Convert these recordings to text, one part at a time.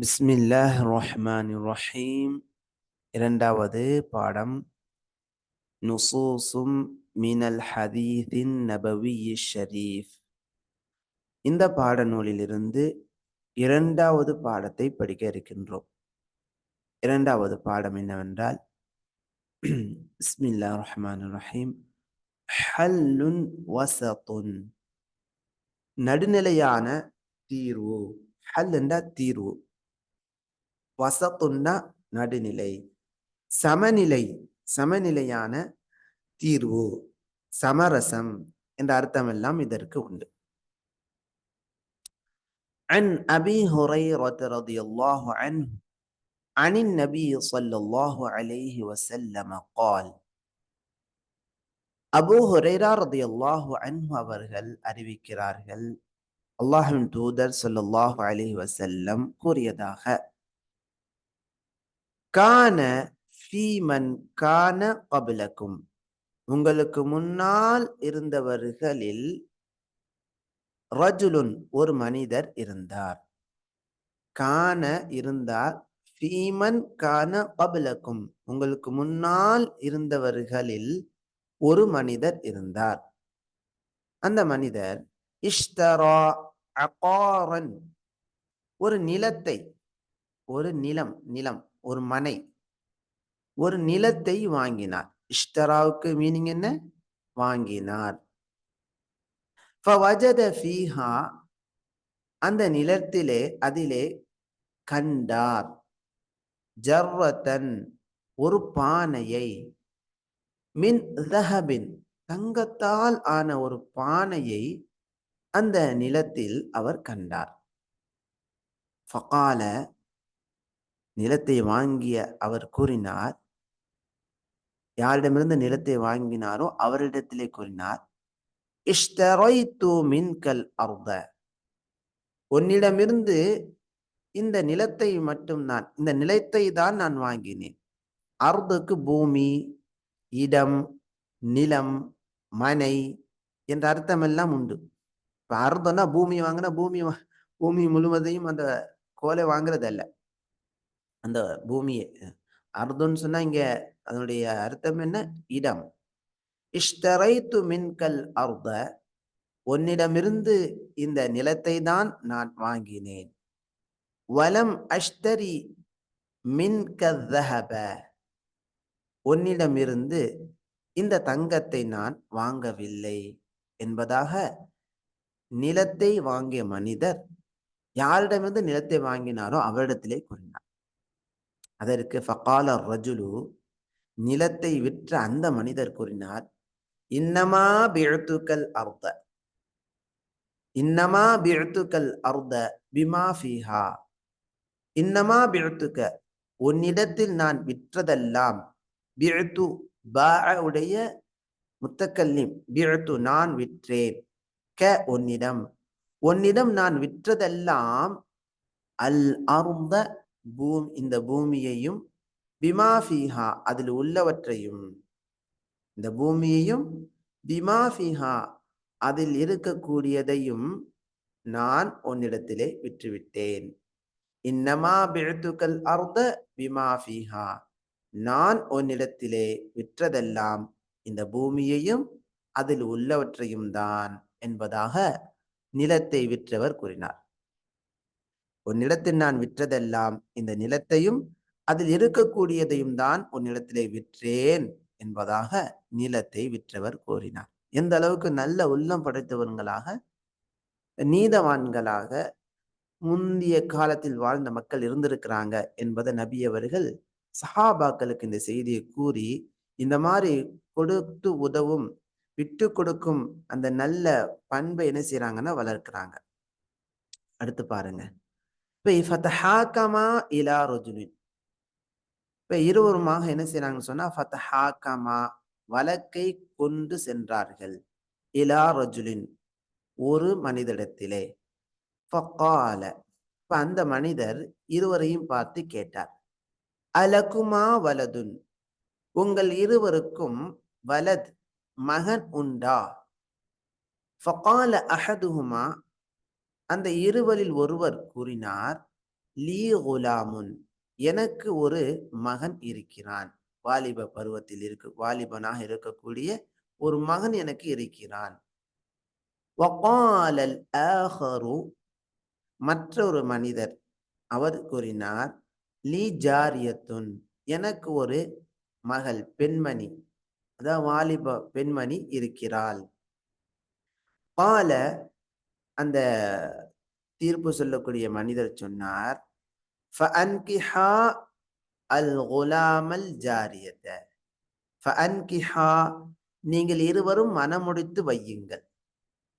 பிஸ்மில்லாஹ் ரஹ்மான் ரஹீம் இரண்டாவது பாடம். நுசூசும் மினல் ஹதீதின் நபவி ஷரீஃப். இந்த பாட நூலிலிருந்து இரண்டாவது பாடத்தை படிக்க இருக்கின்றோம். இரண்டாவது பாடம் என்னவென்றால் பிஸ்மில்லா ரஹ்மான் ரஹீம் ஹல்லுன் வசத்துன் நடுநிலையான தீர்வு. ஹல் என்றா தீர்வு. வசத்துன்னா நடுநிலை சமநிலை சமநிலையான தீர்வு சமரசம் என்ற அர்த்தம் எல்லாம் இதற்கு உண்டு عن أبي هريرة رضي الله عنه عن النبي صلى الله عليه وسلم قال அபு ஹுரைரா ரதி அல்லாஹு அன்ஹு அவர்கள் அறிவிக்கிறார்கள் அல்லாஹின் தூதர் சொல்லல்லாஹு அலிஹி வசல்லம் கூறியதாக கான ஃபீமன் கான கபிலக்கும். உங்களுக்கு முன்னால் இருந்தவர்களில் ரஜுலுன் ஒரு மனிதர் இருந்தார். கான இருந்தார் ஃபீமன் கான கபிலக்கும். உங்களுக்கு முன்னால் இருந்தவர்களில் ஒரு மனிதர் இருந்தார். அந்த மனிதர் இஷ்தரா அகாரன். ஒரு நிலத்தை ஒரு நிலம் நிலம் ஒரு மனை ஒரு நிலத்தை வாங்கினார். இஷ்டராவுக்கு மீனிங் என்ன? வாங்கினார். அந்த நிலத்திலே அதிலே கண்டார். ஜர்வத்தன் ஒரு பானையை மின் தஹபின் தங்கத்தால் ஆன ஒரு பானையை அந்த நிலத்தில் அவர் கண்டார். ஃபகால நிலத்தை வாங்கிய அவர் கூறினார். யாரிடமிருந்து நிலத்தை வாங்கினாரோ அவரிடத்திலே கூறினார். மின்கல் அர்த. உன்னிடமிருந்து இந்த நிலத்தை மட்டும் நான் இந்த நிலத்தை தான் நான் வாங்கினேன். அர்துக்கு பூமி இடம் நிலம் மனை என்ற அர்த்தம் எல்லாம் உண்டு. இப்ப அர்த்தம்னா பூமி வாங்கினா பூமி பூமி முழுவதையும் அந்த கோலை வாங்குறதல்ல. அந்த பூமியை. அர்துன்னு சொன்னா இங்க அதனுடைய அர்த்தம் என்ன? இடம். இஷ்டரைத்து மின்கல் அர்த உன்னிடமிருந்து இந்த நிலத்தை தான் நான் வாங்கினேன். வலம் அஷ்டரி மின்கதஹப உன்னிடமிருந்து இந்த தங்கத்தை நான் வாங்கவில்லை. என்பதாக நிலத்தை வாங்கிய மனிதர் யாரிடமிருந்து நிலத்தை வாங்கினாரோ அவரிடத்திலே கூறினார். அதற்கு ஃபகால ரஜுலு நிலத்தை விற்ற அந்த மனிதர் கூறினார் இன்னமா பிழ்த்துக்கல் அர்த்த இன்னமா பிழ்த்துக்கல் அர்த்த பிமா ஃபீஹா இன்னமா பிழுத்துக்க உன்னிடத்தில் நான் விற்றதெல்லாம் பிழ்த்து உடைய முத்தக்கல்லிம் பிழ்த்து நான் விற்றேன் க உன்னிடம் உன்னிடம் நான் விற்றதெல்லாம் அல் அருந்த பூமி இந்த பூமியையும் பிமாஃபிஹா அதில் உள்ளவற்றையும். இந்த பூமியையும் பிமாஃபிஹா அதில் இருக்கக்கூடியதையும் நான் உன்னிடத்திலே விற்றுவிட்டேன். இன்னமா பிழத்துக்கள் அர்த்த பிமாஃபிஹா நான் உன்னிடத்திலே விற்றதெல்லாம் இந்த பூமியையும் அதில் உள்ளவற்றையும் தான் என்பதாக நிலத்தை விற்றவர் கூறினார். உன்னிடத்தில் நான் விற்றதெல்லாம் இந்த நிலத்தையும் அதில் இருக்கக்கூடியதையும் தான் உன்னிடத்திலே விற்றேன் என்பதாக நிலத்தை விற்றவர் கூறினார். எந்த அளவுக்கு நல்ல உள்ளம் படைத்தவர்களாக நீதவான்களாக முந்தைய காலத்தில் வாழ்ந்த மக்கள் இருந்திருக்கிறாங்க என்பதை நபி அவர்கள் சஹாபாக்களுக்கு இந்த செய்தியை கூறி இந்த மாதிரி கொடுத்து உதவும் விட்டு கொடுக்கும் அந்த நல்ல பண்பை என்ன செய்யறாங்கன்னா வளர்க்கிறாங்க. அடுத்து பாருங்க. இலா ரஜுலின். இப்போ இருவருமாக என்ன செய்யறாங்கன்னு சொன்னா ஃபத்தஹாக்கமா வழக்கை கொண்டு சென்றார்கள். இலா ரஜுலின் ஒரு மனிதரிடத்திலே ஃபகால இப்ப அந்த மனிதர் இருவரையும் பார்த்து கேட்டார். அலகுமா வலதுன் உங்கள் இருவருக்கும் வலத் மகன் உண்டா? ஃபகால அஹதுஹுமா அந்த இருவரில் ஒருவர் கூறினார் லீ குலாமுன் எனக்கு ஒரு மகன் இருக்கிறான். வாலிப பருவத்தில் இருக்கு வாலிபனாக இருக்கக்கூடிய ஒரு மகன் எனக்கு இருக்கிறான். மற்றொரு மனிதர் அவர் கூறினார் லீ ஜாரியத்துன் எனக்கு ஒரு மகள் பெண்மணி அதாவது வாலிப பெண்மணி இருக்கிறாள். பால அந்த தீர்ப்பு சொல்லக்கூடிய மனிதர் சொன்னார் அல் குலாமல் ஜாரியத்தை நீங்கள் இருவரும் மனமுடித்து வையுங்கள்.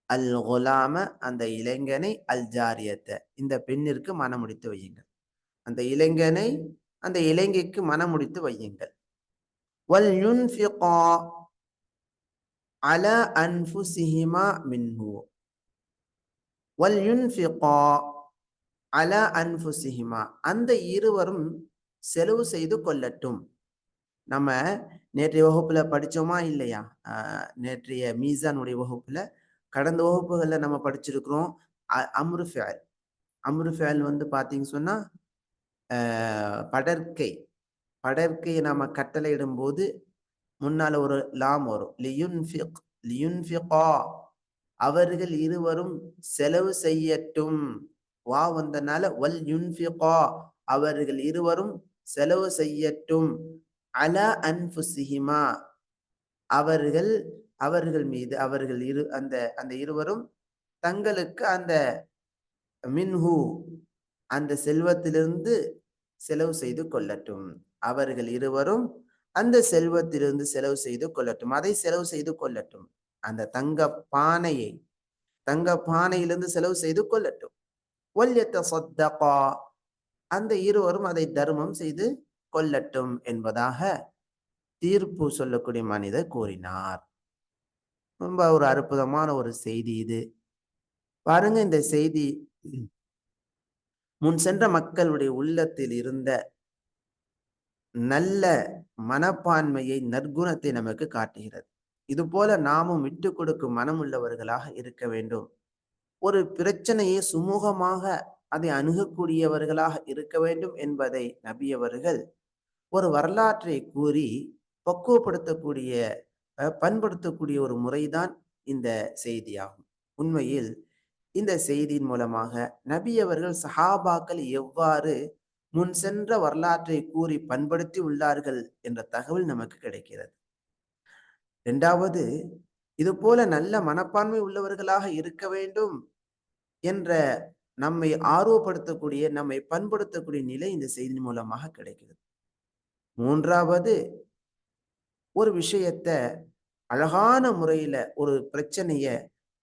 அல் குலாம அந்த இளைஞனை அல் ஜாரியத்தை இந்த பெண்ணிற்கு மனமுடித்து வையுங்கள். அந்த இளைஞனை அந்த இலங்கைக்கு மனமுடித்து வையுங்கள். வல் யுன்ஃபிகா அல அன்புசிஹிமா மின்ஹு. வல் யுன்ஃபிகா அல அன்ஃபுசிஹிமா. அந்த இருவரும் செலவு செய்து கொள்ளட்டும். நம்ம நேற்றைய வகுப்புல படிச்சோமா இல்லையா? நேற்றைய மீசானுடைய வகுப்புல. கடந்த வகுப்புகள்ல நம்ம படிச்சிருக்கிறோம் அம்ரு ஃபேல் அம்ரு ஃபேல் வந்து பார்த்தீங்க சொன்னா படற்கை. படற்கையை நாம கட்டளையிடும் போது முன்னால ஒரு லாம் வரும். லியுன்ஃபிக் லியுன்ஃபிகா. அவர்கள் இருவரும் செலவு செய்யட்டும். வா வந்தனால வல் யுன்ஃபிகா அவர்கள் இருவரும் செலவு செய்யட்டும். அல அன்புசிஹிமா அவர்கள் அவர்கள் மீது அவர்கள் இரு அந்த அந்த இருவரும் தங்களுக்கு அந்த மின்ஹு அந்த செல்வத்திலிருந்து செலவு செய்து கொள்ளட்டும். அவர்கள் இருவரும் அந்த செல்வத்திலிருந்து செலவு செய்து கொள்ளட்டும். அதை செலவு செய்து கொள்ளட்டும். அந்த தங்க பானையை தங்க பானையிலிருந்து செலவு செய்து கொள்ளட்டும். ஒல்யத்த அந்த இருவரும் அதை தர்மம் செய்து கொள்ளட்டும் என்பதாக தீர்ப்பு சொல்லக்கூடிய மனிதர் கூறினார். ரொம்ப ஒரு அற்புதமான ஒரு செய்தி இது. பாருங்க இந்த செய்தி. முன் சென்ற மக்களுடைய உள்ளத்தில் இருந்த நல்ல மனப்பான்மையை நற்குணத்தை நமக்கு காட்டுகிறது. இது போல நாமும் விட்டு கொடுக்கும் மனம் உள்ளவர்களாக இருக்க வேண்டும். ஒரு பிரச்சனையை சுமூகமாக அதை அணுகக்கூடியவர்களாக இருக்க வேண்டும் என்பதை நபியவர்கள் ஒரு வரலாற்றை கூறி பக்குவப்படுத்தக்கூடிய பண்படுத்தக்கூடிய ஒரு முறைதான் இந்த செய்தியாகும். உண்மையில் இந்த செய்தியின் மூலமாக நபி அவர்கள் சஹாபாக்கள் எவ்வாறு முன் சென்ற வரலாற்றை கூறி பண்படுத்தி உள்ளார்கள் என்ற தகவல் நமக்கு கிடைக்கிறது. இரண்டாவது இது போல நல்ல மனப்பான்மை உள்ளவர்களாக இருக்க வேண்டும் என்ற நம்மை ஆர்வப்படுத்தக்கூடிய நம்மை பண்படுத்தக்கூடிய நிலை இந்த செய்தி மூலமாக கிடைக்கிறது. மூன்றாவது ஒரு விஷயத்த அழகான முறையில ஒரு பிரச்சனைய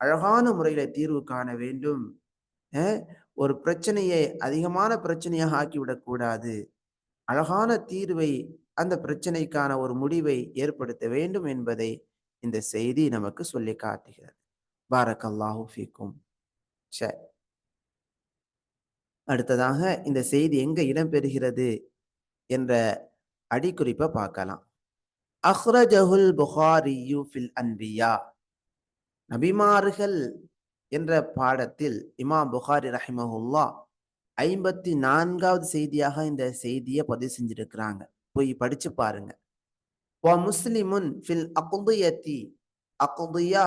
அழகான முறையில தீர்வு காண வேண்டும். ஒரு பிரச்சனையை அதிகமான பிரச்சனையாக ஆக்கிவிடக்கூடாது. அழகான தீர்வை அந்த பிரச்சனைக்கான ஒரு முடிவை ஏற்படுத்த வேண்டும் என்பதை இந்த செய்தி நமக்கு சொல்லி காட்டுகிறது. பாரக்கல்லாஹு ஃபீக்கும். சரி அடுத்ததாக இந்த செய்தி எங்க இடம்பெறுகிறது என்ற அடிக்குறிப்பை பார்க்கலாம். அஹ்ரஜஹுல் புகாரியு ஃபில் அன்பியா. நபிமார்கள் என்ற பாடத்தில் இமாம் புகாரி ரஹிமஹுல்லா ஐம்பத்தி நான்காவது செய்தியாக இந்த செய்தியை பதிவு செஞ்சிருக்கிறாங்க. போய் படிச்சு பாருங்க. முஸ்லிமுன் ஃபில் அகுதியத்தி அகுதியா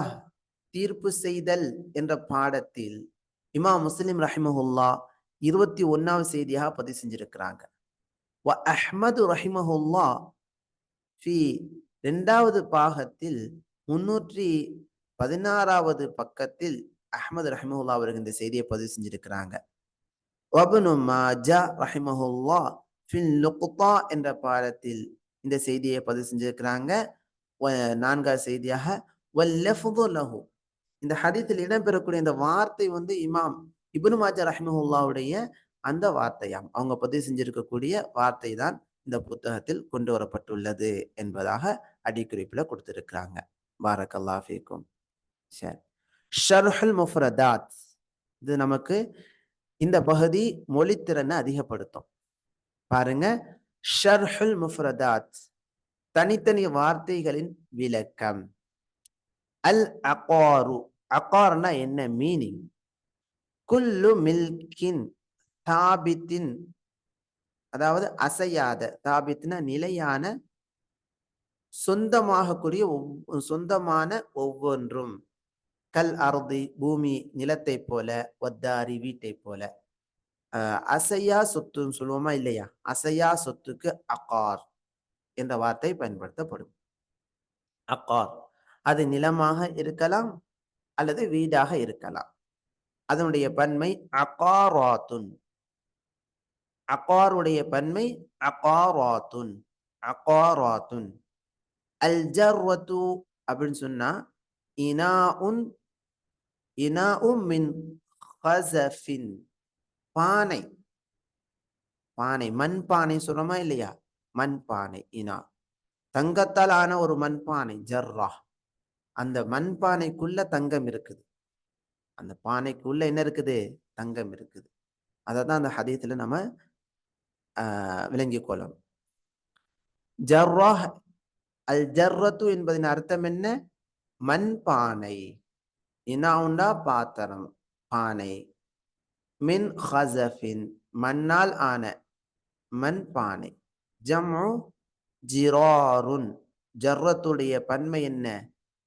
தீர்ப்பு செய்தல் என்ற பாடத்தில் இமா முஸ்லிம் ரஹிமஹுல்லா இருபத்தி ஒன்னாவது செய்தியாக பதிவு செஞ்சிருக்கிறாங்க. அஹ்மது ரஹிமஹுல்லா ஃபி ரெண்டாவது பாகத்தில் முன்னூற்றி பதினாறாவது பக்கத்தில் அஹமது ரஹிமஹுல்லா அவர்கள் இந்த செய்தியை பதிவு செஞ்சிருக்கிறாங்க. வபனு மாஜா ரஹிமஹுல்லா என்ற பாடத்தில் இந்த செய்தியை பதிவு செஞ்சிருக்கிறாங்க. நான்காவது செய்தியாக லஹு. இந்த ஹதீத்தில் இடம்பெறக்கூடிய இந்த வார்த்தை வந்து இமாம் இபுன் மாஜா ரஹ்மஹுல்லாவுடைய அந்த வார்த்தையாம். அவங்க பதிவு செஞ்சிருக்கக்கூடிய வார்த்தை தான் இந்த புத்தகத்தில் கொண்டு வரப்பட்டுள்ளது என்பதாக அடிக்குறிப்பில் கொடுத்திருக்கிறாங்க. பாரக் ஃபீக்கும். சரி. ஷர்ஹுல் முஃப்ரதாத். இது நமக்கு இந்த பகுதி மொழித்திறனை அதிகப்படுத்தும். பாருங்க ஷர்ஹுல் முஃப்ரதாத் தனித்தனி வார்த்தைகளின் விளக்கம். அல் அகாரு அகார்னா என்ன? மீனிங் குல்லு மில்கின் தாபித்தின் அதாவது அசையாத தாபித்னா நிலையான சொந்தமாகக்கூடிய ஒவ்- சொந்தமான ஒவ்வொன்றும். கல் அறுதி பூமி நிலத்தை போல ஒத்தாரி வீட்டை போல. அசையா சொத்துன்னு சொல்லுவோமா இல்லையா? அசையா சொத்துக்கு அகார் என்ற வார்த்தை பயன்படுத்தப்படும். அகார். அது நிலமாக இருக்கலாம் அல்லது வீடாக இருக்கலாம். அதனுடைய பன்மை அகாராத்துன். அகாருடைய பன்மை அகாராத்துன். அகாராத்துன். அல் ஜர்வத்து அப்படின்னு சொன்னா இனா உம் மின் ஹசஃபின். பானை. பானை மண் பானை சொல்றோமா இல்லையா? மண் பானை இனா. தங்கத்தால் ஆன ஒரு மண்பானை ஜர்ரா. அந்த மண்பானைக்குள்ள தங்கம் இருக்குது. அந்த பானைக்குள்ள என்ன இருக்குது? தங்கம் இருக்குது. அதை தான் அந்த ஹதீத்துல நம்ம ஆஹ் விளங்கிக் கொள்ளணும். ஜர்ரா அல் ஜர்ரத்து என்பதன் அர்த்தம் என்ன? மண்பானை. இனாவுண்டா பாத்திரம் பானை. மின் ஹசஃபின் மண்ணால் ஆன மண்பானை ஜம்உ ஜிராருன். ஜர்ரத்துடைய பன்மை என்ன?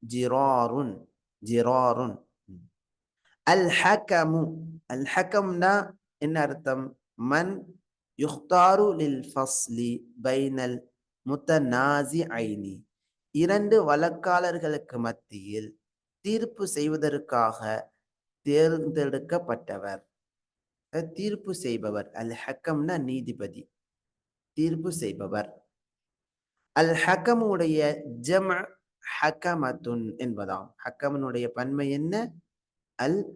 ஜிராருன். ஜிராருன். அல் ஹக்கமு அல் ஹக்கம்னா என்ன அர்த்தம்? மன் யுக்தாரு லில் ஃபஸ்லி பைனல் முத்தநாசி ஐனி இரண்டு வழக்காளர்களுக்கு மத்தியில் தீர்ப்பு செய்வதற்காக தேர்ந்தெடுக்கப்பட்டவர். தீர்ப்பு செய்பவர். அல் ஹக்கம்னா நீதிபதி. தீர்ப்பு செய்பவர். அல் ஹக்கமுடைய ஜம் ஹக்கமத்துன் என்பதாகும். ஹக்கமனுடைய பன்மை என்ன? அல்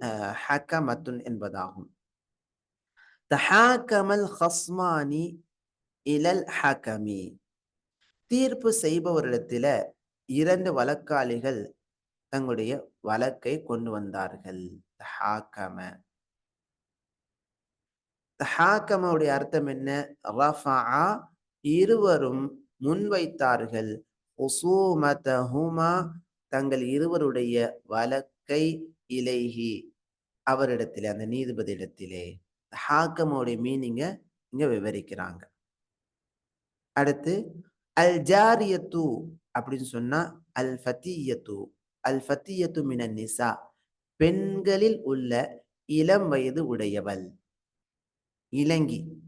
ஹக்கமத்துன் என்பதாகும். தஹாக்கமல் ஹஸ்மானி இலல் ஹக்கமி. தீர்ப்பு செய்பவரிடத்தில இரண்டு வழக்காளிகள் தங்களுடைய வழக்கை கொண்டு வந்தார்கள். தஹாக்கம. ஹாக்கமாவுடைய அர்த்தம் என்ன? ரஃபா இருவரும் முன்வைத்தார்கள். தங்கள் இருவருடைய வழக்கை இலைஹி அவரிடத்திலே அந்த நீதிபதி இடத்திலே ஹாக்கமுடைய மீனிங்க இங்க விவரிக்கிறாங்க. அடுத்து அல் ஜாரியத்து அப்படின்னு சொன்னா அல் ஃபத்தியத்து அல் ஃபத்தியத்து மின நிசா. பெண்களில் உள்ள இளம் வயது உடையவள். இலங்கி.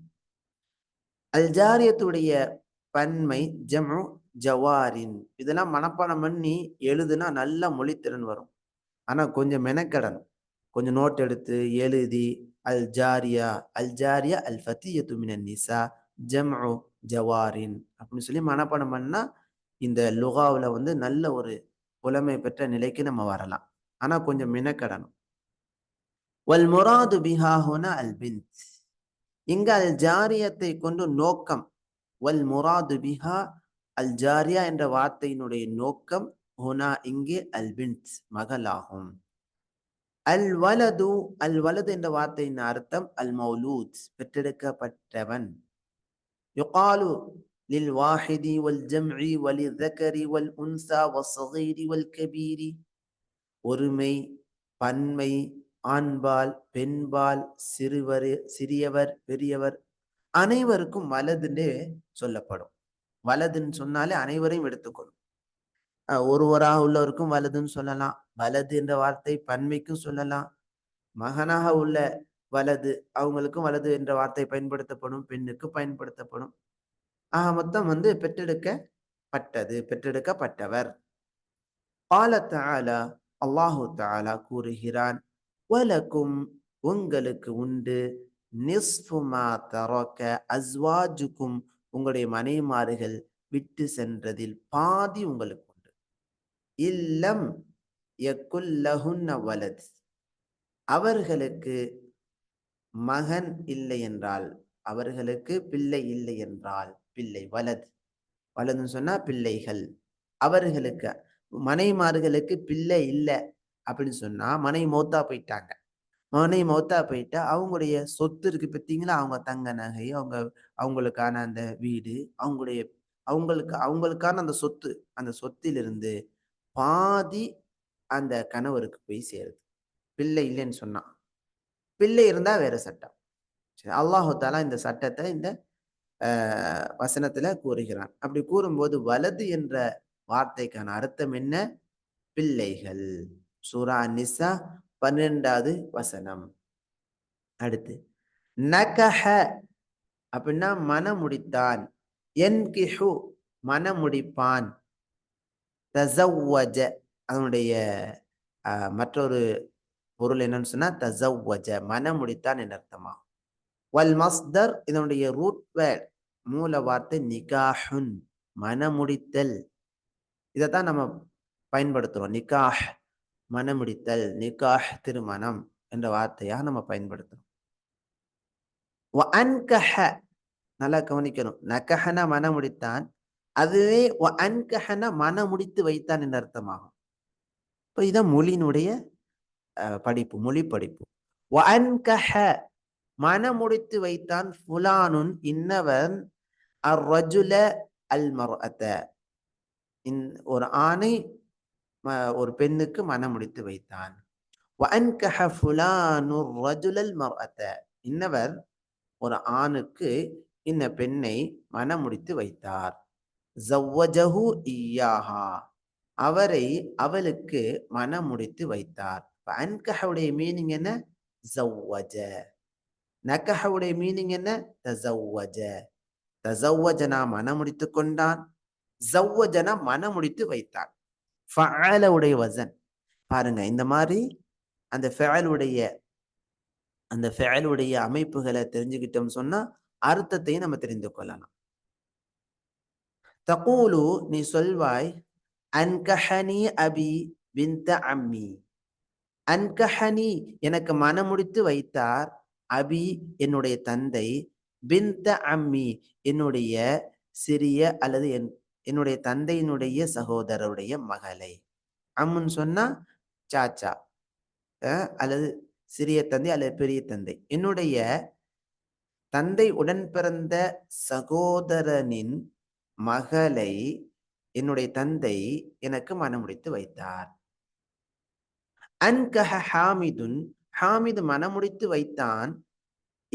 அல் ஜாரியத்துடைய பன்மை ஜமு ஜவாரின். இதெல்லாம் மனப்பாடம் பண்ணி எழுதுனா நல்ல மொழித்திறன் வரும். ஆனா கொஞ்சம் மெனக்கடணும். கொஞ்சம் நோட் எடுத்து எழுதி அல் ஜாரியா அல் ஜாரியா அல் ஃபத்தியத்து மினன் நிசா ஜம்உ ஜவாரின் அப்படின்னு சொல்லி மனப்பாடம் பண்ணா இந்த லுகாவுல வந்து நல்ல ஒரு புலமை பெற்ற நிலைக்கு நம்ம வரலாம். ஆனா கொஞ்சம் மெனக்கடணும். வல் முராது பிஹா அல் இங்க அல் ஜாரியத்தை கொண்டு நோக்கம். வல் முராது பிஹா அல் ஜாரியா என்ற வார்த்தையினுடைய நோக்கம் ஹுனா இங்கே அல் பின்த் மகளாகும். அல் வலது அல் வலது என்ற வார்த்தையின் அர்த்தம் அல் மௌலூத் பெற்றெடுக்கப்பட்டவன். யுகாலு லில் வாஹிதி வல் ஜம்இ வலிதக்கரி வல் உன்சா வஸ்ஸகீரி வல் கபீரி. ஒருமை பன்மை ஆண்பால் பெண்பால் சிறுவர் சிறியவர் பெரியவர் அனைவருக்கும் வலதுன்னு சொல்லப்படும். வலதுன்னு சொன்னாலே அனைவரையும் எடுத்துக்கணும் ஒருவராக உள்ளவருக்கும் வலதுன்னு சொல்லலாம். வலது என்ற வார்த்தை பன்மைக்கும் சொல்லலாம். மகனாக உள்ள வலது அவங்களுக்கும் வலது என்ற வார்த்தை பயன்படுத்தப்படும். பெண்ணுக்கு பயன்படுத்தப்படும். ஆக மொத்தம் வந்து பெற்றெடுக்கப்பட்டது பெற்றெடுக்கப்பட்டவர். பால தாலா அல்லாஹு தாலா கூறுகிறான். வலக்கும் உங்களுக்கு உண்டு. நிஸ்புமா தரோக்க அஸ்வாஜுக்கும் உங்களுடைய மனைமார்கள் விட்டு சென்றதில் பாதி உங்களுக்கு உண்டு. இல்லம் யக்குல்லஹுன்ன வலத். அவர்களுக்கு மகன் இல்லை என்றால் அவர்களுக்கு பிள்ளை இல்லை என்றால் பிள்ளை வலது. வலதுன்னு சொன்னா பிள்ளைகள். அவர்களுக்கு மனைமார்களுக்கு பிள்ளை இல்லை அப்படின்னு சொன்னா மனை மௌத்தா போயிட்டாங்க. மனை மௌத்தா போயிட்டு அவங்களுடைய சொத்து இருக்கு பார்த்தீங்களா? அவங்க தங்க நகை அவங்க அவங்களுக்கான அந்த வீடு அவங்களுடைய அவங்களுக்கு அவங்களுக்கான அந்த சொத்து அந்த சொத்திலிருந்து பாதி அந்த கணவருக்கு போய் சேருது. பிள்ளை இல்லைன்னு சொன்னான் பிள்ளை இருந்தா வேற சட்டம். சரி, அல்லாஹு தாலா இந்த சட்டத்தை இந்த வசனத்துல கூறுகிறான். அப்படி கூறும்போது வலது என்ற வார்த்தைக்கான அர்த்தம் என்ன? பிள்ளைகள். சூரா நிசா பன்னிரெண்டாவது வசனம். அடுத்து நகஹ அப்படின்னா மனமுடித்தான். என்கிஹு மனமுடிப்பான். தசவ்வஜ அதனுடைய மற்றொரு பொருள் என்னன்னு சொன்னா தசவ்வஜ மனமுடித்தான் என் அர்த்தமா? வல் மஸ்தர் இதனுடைய ரூட் வேர்ட் மூல வார்த்தை நிகாஹுன் மனமுடித்தல். இதைத்தான் நம்ம பயன்படுத்துறோம் நிகாஹ். மனமுடித்தல் நிகாஹ் திருமணம் என்ற வார்த்தையாக நம்ம பயன்படுத்தணும் அன்கஹ நல்லா கவனிக்கணும். நகஹன மனமுடித்தான். அதுவே அன்கஹன மனமுடித்து வைத்தான் என்ற அர்த்தமாகும். இப்போ இதான் மொழியினுடைய அஹ், படிப்பு மொழி படிப்பு. அன்கஹ மனமுடித்து வைத்தான் ஃபுலானுன் இன்னவன் அர் ரஜுல அல் மர்அத. இன் ஒரு ஆணை ஒரு பெண்ணுக்கு மனம் முடித்து வைத்தான். இன்னவர் ஒரு ஆணுக்கு இந்த பெண்ணை மனம் முடித்து வைத்தார். ஜவ்வஜஹு ஈயாஹா. அவரை அவளுக்கு மனம் முடித்து வைத்தார். அன்கஹவுடைய மீனிங் என்ன? ஜவ்வஜ. நகஹவுடைய மீனிங் என்ன? தசவ்வஜ. தசவ்வஜனா மனம் முடித்து கொண்டான். ஜவ்வஜனா மனம் முடித்து வைத்தான். ஃபஅலவுடைய வசன். பாருங்க இந்த மாதிரி அந்த ஃபெயலுடைய அந்த ஃபெயலுடைய அமைப்புகளை தெரிஞ்சுக்கிட்டோம் சொன்னா அர்த்தத்தையும் நம்ம தெரிந்து கொள்ளலாம். தகூலு நீ சொல்வாய் அன்கஹனி அபி பின்த அம்மி. அன்கஹனி எனக்கு மனமுடித்து வைத்தார் அபி என்னுடைய தந்தை பின்த அம்மி என்னுடைய சிறிய அல்லது என் என்னுடைய தந்தையினுடைய சகோதரருடைய மகளை. அம்முன்னு சொன்னா சாச்சா. அஹ் அல்லது சிறிய தந்தை அல்லது பெரிய தந்தை. என்னுடைய தந்தை உடன் பிறந்த சகோதரனின் மகளை என்னுடைய தந்தை எனக்கு மனமுடித்து வைத்தார். அன்கஹ ஹாமிதுன் ஹாமிது மனமுடித்து வைத்தான்.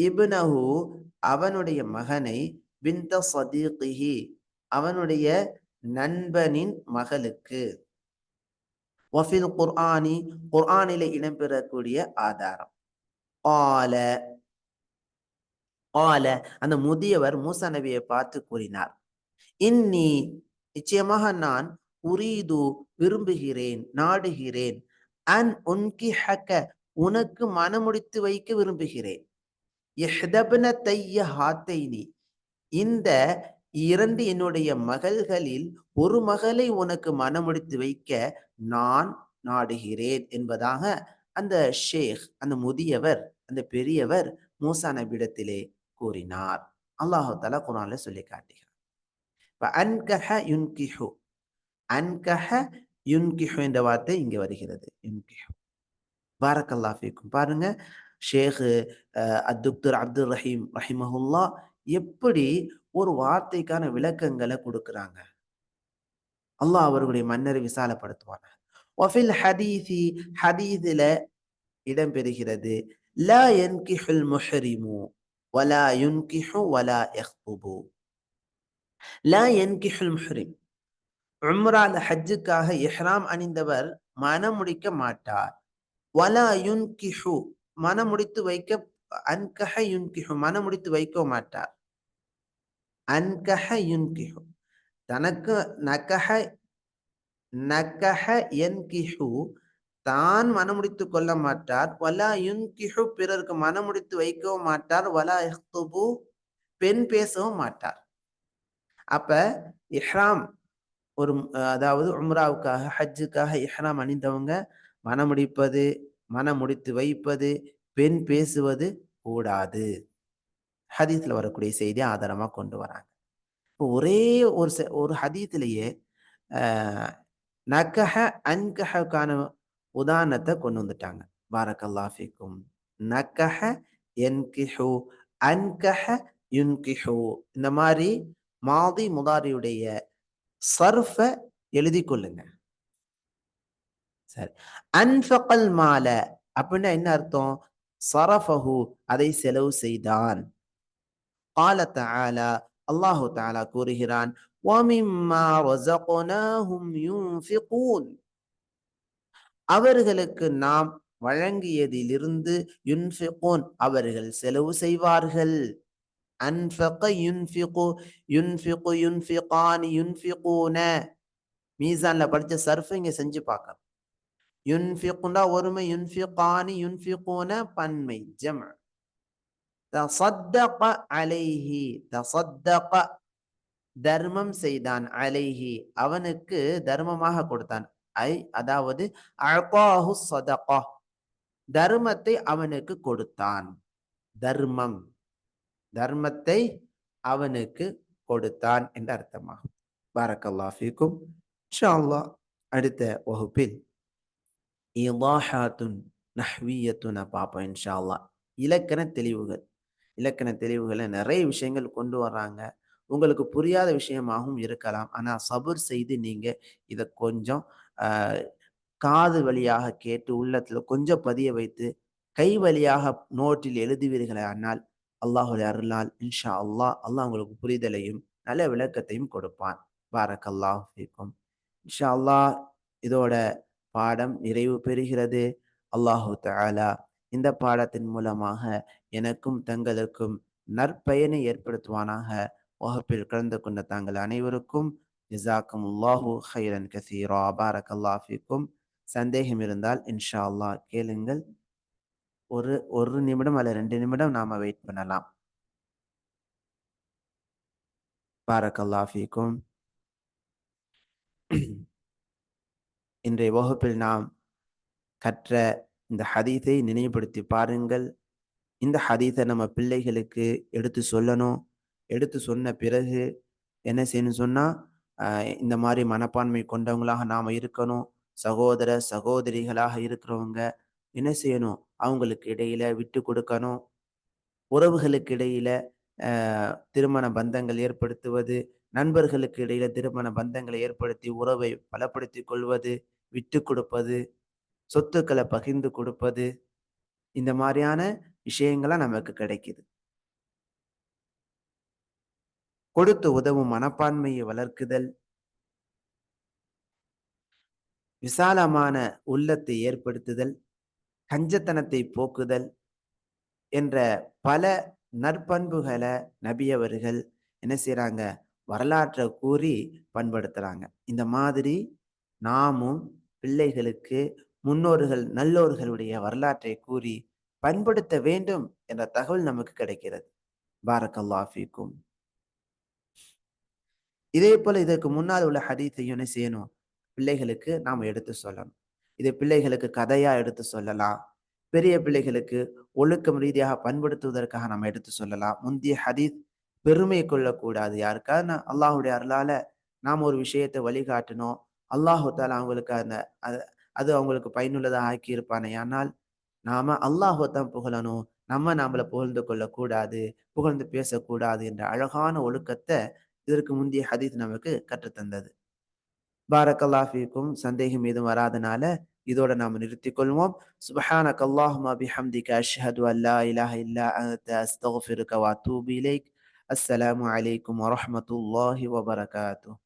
இப்னஹு அவனுடைய மகனை பிந்த சதீகிஹி அவனுடைய நண்பனின் மகளுக்கு. வஃபில் குர்ஆனி குர்ஆனில இடம்பெறக்கூடிய ஆதாரம். ஆல ஆல அந்த முதியவர் மூசா நபியை பார்த்து கூறினார். இன்னி நிச்சயமாக நான் உரீது விரும்புகிறேன் நாடுகிறேன். அன் உன்கி ஹக்க உனக்கு மனமுடித்து வைக்க விரும்புகிறேன். இஹ்தப்ன தைய ஹாத்தைனி. இந்த இரண்டு என்னுடைய மகள்களில் ஒரு மகளை உனக்கு மனமுடித்து வைக்க நான் நாடுகிறேன் என்பதாக அந்த ஷேக் அந்த முதியவர் அந்த பெரியவர் மூசா நபிடத்திலே கூறினார். அல்லாஹு தலா குரான்ல சொல்லி காட்டுகிறார் இப்ப அன்கஹ யுன்கிஹு. அன்கஹ யுன்கிஹு என்ற வார்த்தை இங்க வருகிறது. யுன்கிஹு. பாரக்கல்லா ஃபீக்கும். பாருங்க ஷேக் அத்துக்தர் அப்துல் ரஹீம் ரஹிமஹுல்லா எப்படி ஒரு வார்த்தைக்கான விளக்கங்களை கொடுக்குறாங்க. அல்லாஹ் அவர்களுடைய மன்னரை விசாலப்படுத்துவாங்க வஃபில் ஹதீசி ஹதீஸில இடம்பெறுகிறது லா யன்கிஹுல் முஹரிமு வலா யுன்கிஹு வலா யஹ்துபு லா என் முஹரிம். உம்ரால ஹஜ்ஜுக்காக எஹ்ராம் அணிந்தவர் மனம் முடிக்க மாட்டார். வலா யுன்கிஹு மனம் முடித்து வைக்க அன்கஹ யுன்கிஹு மனம் முடித்து வைக்க மாட்டார். அன்கஹ யுன்கிஹு. தனக்கு நகஹ நகஹ என்கிஹு தான் மனமுடித்து கொள்ள மாட்டார். வலா யுன்கிஹு பிறருக்கு மனமுடித்து வைக்கவும் மாட்டார். வலா இஹ்துபு பெண் பேசவும் மாட்டார். அப்ப இஹ்ராம் ஒரு அதாவது உம்ராவுக்காக ஹஜ்ஜுக்காக இஹ்ராம் அணிந்தவங்க மனமுடிப்பது மனமுடித்து வைப்பது பெண் பேசுவது கூடாது. ஹதீத்தில் வரக்கூடிய செய்தி ஆதாரமாக கொண்டு வராங்க. இப்போ ஒரே ஒரு ஒரு ஹதீத்திலேயே ஆஹ், நக்கஹ அன்கஹக்கான உதாரணத்தை கொண்டு வந்துட்டாங்க. பாரக்கல்லாஃபிக்கும் நக்கஹ என்கிஹு அன்கஹ யுன்கிஹு. இந்த மாதிரி மாதி முதாரியுடைய சர்ஃபை எழுதி கொள்ளுங்க. சரி. அன்ஃபகல் மால அப்படின்னா என்ன அர்த்தம்? சரஃபஹு அதை செலவு செய்தான். قال تعالى அல்லாஹு தாலா கூறுகிறான் அவர்களுக்கு நாம் வழங்கியதிலிருந்து யுன்ஃபிகோன். அவர்கள் செலவு செய்வார்கள். மீசான்ல படிச்ச சர்ஃப் இங்க செஞ்சு பார்க்கலாம் யுன்ஃபிகுண்டா ஒருமை யுன்ஃபிகானி யுன்ஃபிகோன பன்மை ஜம தசத்தக அலைஹி தசத்தக தர்மம் செய்தான் அலைஹி. அவனுக்கு தர்மமாக கொடுத்தான். ஐ அதாவது அழ்காஹு சதகா தர்மத்தை அவனுக்கு கொடுத்தான். தர்மம் தர்மத்தை அவனுக்கு கொடுத்தான் என்று அர்த்தமாகும். பாரக்கல்லா ஃபீக்கும். அடுத்த வகுப்பில் இலாஹாத்துன் நஹ்வியத்துன பார்ப்போம் இன்ஷா இலக்கண தெளிவுகள். இலக்கண தெளிவுகளை நிறைய விஷயங்கள் கொண்டு வர்றாங்க. உங்களுக்கு புரியாத விஷயமாகவும் இருக்கலாம். ஆனால் சபர் செய்து நீங்கள் இதை கொஞ்சம் ஆஹ் காது வழியாக கேட்டு உள்ளத்தில் கொஞ்சம் பதிய வைத்து கை வழியாக நோட்டில் எழுதுவீர்களே ஆனால் அல்லாஹுடைய அருளால் இன்ஷா அல்லாஹ் அல்லாஹ் உங்களுக்கு புரிதலையும் நல்ல விளக்கத்தையும் கொடுப்பான். பாரக் அல்லாஹ் இன்ஷா அல்லாஹ் இதோட பாடம் நிறைவு பெறுகிறது. அல்லாஹு தாலா இந்த பாடத்தின் மூலமாக எனக்கும் தங்களுக்கும் நற்பயனை ஏற்படுத்துவானாக. வகுப்பில் கலந்து கொண்ட தாங்கள் அனைவருக்கும் ஜிசாக்கும் அல்லாஹு ஹைரன் கசீரா. பாரக் அல்லாஃபிக்கும் சந்தேகம் இருந்தால் இன்ஷா அல்லாஹ் கேளுங்கள். ஒரு ஒரு நிமிடம் அல்ல ரெண்டு நிமிடம் நாம வெயிட் பண்ணலாம். பாரக் அல்லாஃபிக்கும் இன்றைய வகுப்பில் நாம் கற்ற இந்த ஹதீத்தை நினைவுபடுத்தி பாருங்கள். இந்த ஹதீத்தை நம்ம பிள்ளைகளுக்கு எடுத்து சொல்லணும். எடுத்து சொன்ன பிறகு என்ன செய்யணும் சொன்னா இந்த மாதிரி மனப்பான்மை கொண்டவங்களாக நாம் இருக்கணும். சகோதர சகோதரிகளாக இருக்கிறவங்க என்ன செய்யணும்? அவங்களுக்கு இடையில விட்டு கொடுக்கணும். உறவுகளுக்கு இடையில திருமண பந்தங்கள் ஏற்படுத்துவது நண்பர்களுக்கு இடையில திருமண பந்தங்களை ஏற்படுத்தி உறவை பலப்படுத்தி கொள்வது விட்டு கொடுப்பது சொத்துக்களை பகிர்ந்து கொடுப்பது இந்த மாதிரியான விஷயங்கள்லாம் நமக்கு கிடைக்குது. கொடுத்து உதவும் மனப்பான்மையை வளர்க்குதல். விசாலமான உள்ளத்தை ஏற்படுத்துதல். கஞ்சத்தனத்தை போக்குதல் என்ற பல நற்பண்புகளை நபியவர்கள் என்ன செய்கிறாங்க வரலாற்றை கூறி பண்படுத்துகிறாங்க இந்த மாதிரி நாமும் பிள்ளைகளுக்கு முன்னோர்கள் நல்லோர்களுடைய வரலாற்றை கூறி பயன்படுத்த வேண்டும் என்ற தகவல் நமக்கு கிடைக்கிறது. பாரக்கல்லாஃபிக்கும் இதே போல இதற்கு முன்னால் உள்ள ஹதீத்தையும் என்ன செய்யணும்? பிள்ளைகளுக்கு நாம் எடுத்து சொல்லணும். இதை பிள்ளைகளுக்கு கதையா எடுத்து சொல்லலாம். பெரிய பிள்ளைகளுக்கு ஒழுக்கம் ரீதியாக பண்படுத்துவதற்காக நம்ம எடுத்து சொல்லலாம். முந்தைய ஹதீஸ் பெருமை கொள்ளக்கூடாது. யாருக்காவது அல்லாஹுடைய அருளால நாம் ஒரு விஷயத்தை வழிகாட்டணும். அல்லாஹு தாலா அவங்களுக்கு அந்த அது அவங்களுக்கு பயனுள்ளதாக ஆக்கி இருப்பானே ஆனால் நாம அல்லாஹை தான் புகழணும். நம்ம நாமளை புகழ்ந்து கொள்ளக்கூடாது புகழ்ந்து பேசக்கூடாது என்ற அழகான ஒழுக்கத்தை இதற்கு முந்தைய ஹதீத் நமக்கு கற்றுத்தந்தது. பாரக்கல்லாஃபிக்கும் சந்தேகம் எதுவும் வராதனால இதோட நாம் நிறுத்திக் கொள்வோம். சுபஹான கல்லாஹுமா பிஹம்திக. அஷ்ஹது அல்லா இலாஹ இல்லா அன்த. அஸ்தக்ஃபிருக இலைக். அஸ்ஸலாமு அலைக்கும் வரஹ்மத்துல்லாஹி வபரகாத்துஹ்